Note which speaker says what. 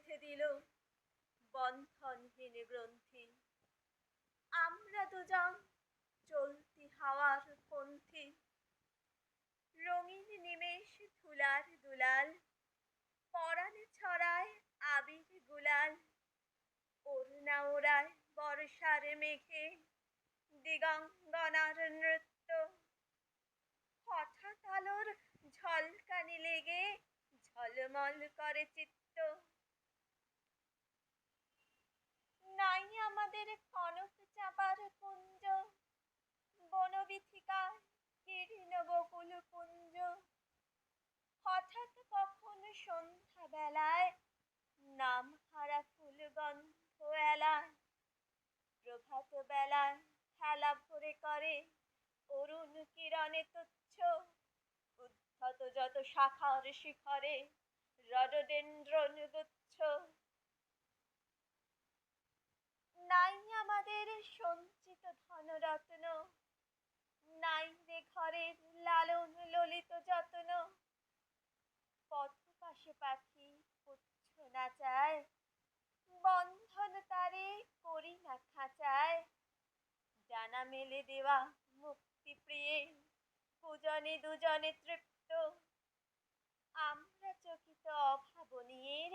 Speaker 1: বেঁধে দিল বন্ধনহীন গ্রন্থি। আমরা দুজন চলতি হাওয়ার পন্থী। রঙিন নিমেষ ধুলার দুলাল, পরাণে ছড়ায় আবির গুলাল। ওড়না ওড়ায় বর্ষার মেঘে দিগঙ্গনার নৃত্য। হঠাৎ আলোর ঝলকানি লেগে ঝলমল করে চিত্ত নাই আমাদের কনক চাপার কুঞ্জ। বনবীথিকার কীর্ণ বকুল পুঞ্জ হঠাৎ কখন সন্ধ্যা বেলায় নাম হারা ফুল গন্ধ এলায়। প্রভাত বেলায় খেলা ভরে করে অরুণ কিরণে তুচ্ছ। উদ্ধত যত শাখার শিখরে রডডেন্ড্রন গুচ্ছ নাই আমাদের সঞ্চিত ধনরত্ন। নাই রে ঘরের লালন ললিত যত্ন। পথ পাশে পাখি পুচ্ছ নাচায় বন্ধন তারে করি না খাঁচায়। ডানা মেলে দেওয়া মুক্তি প্রিয়ে পূজনে দুজনে তৃপ্ত। আমরা চকিত অভাবনীয়ের